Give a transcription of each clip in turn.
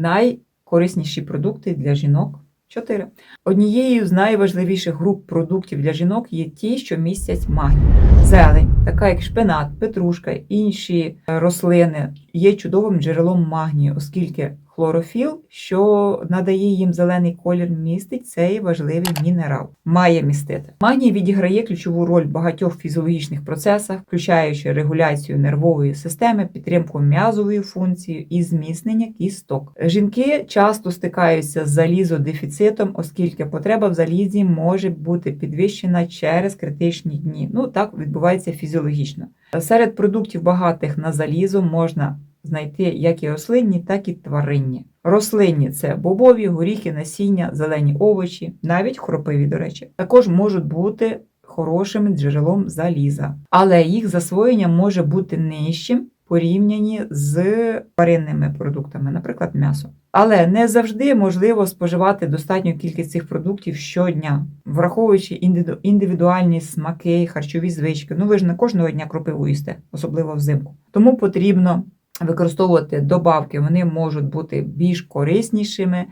найкорисніші продукти для жінок. 4. Однією з найважливіших груп продуктів для жінок є ті, що містять магній. Зелень, така як шпинат, петрушка, інші е, рослини, є чудовим джерелом магнію, оскільки хлорофіл, що надає їм зелений колір, містить цей важливий мінерал. Має містити. Магній відіграє ключову роль в багатьох фізіологічних процесах, включаючи регуляцію нервової системи, підтримку м'язової функції і зміцнення кісток. Жінки часто стикаються з залізодефіцитом, оскільки потреба в залізі може бути підвищена через критичні дні. Ну так відбувається фізіологічно. Серед продуктів багатих на залізо можна знайти як і рослинні, так і тваринні. Рослинні це бобові, горіхи, насіння, зелені овочі, навіть хропиві, до речі, також можуть бути хорошим джерелом заліза, але їх засвоєння може бути нижчим порівняні з тваринними продуктами, наприклад, м'ясо. Але не завжди можливо споживати достатню кількість цих продуктів щодня, враховуючи індивідуальні смаки, харчові звички. Ну ви ж не кожного дня кропиву їсте, особливо взимку. Тому потрібно використовувати добавки, вони можуть бути більш кориснішими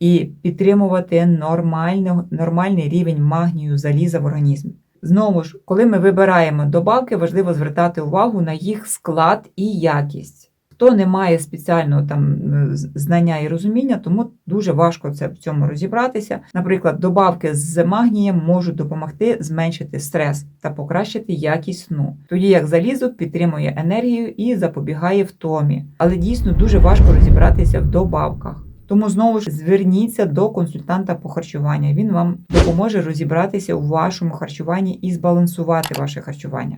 і підтримувати нормальний, нормальний рівень магнію заліза в організмі. Знову ж, коли ми вибираємо добавки, важливо звертати увагу на їх склад і якість. Хто не має спеціального там е, знання і розуміння, тому дуже важко це в цьому розібратися. Наприклад, добавки з магнієм можуть допомогти зменшити стрес та покращити якість сну, тоді як залізо підтримує енергію і запобігає втомі. Але дійсно дуже важко розібратися в добавках. Тому знову ж зверніться до консультанта по харчуванню. Він вам допоможе розібратися у вашому харчуванні і збалансувати ваше харчування.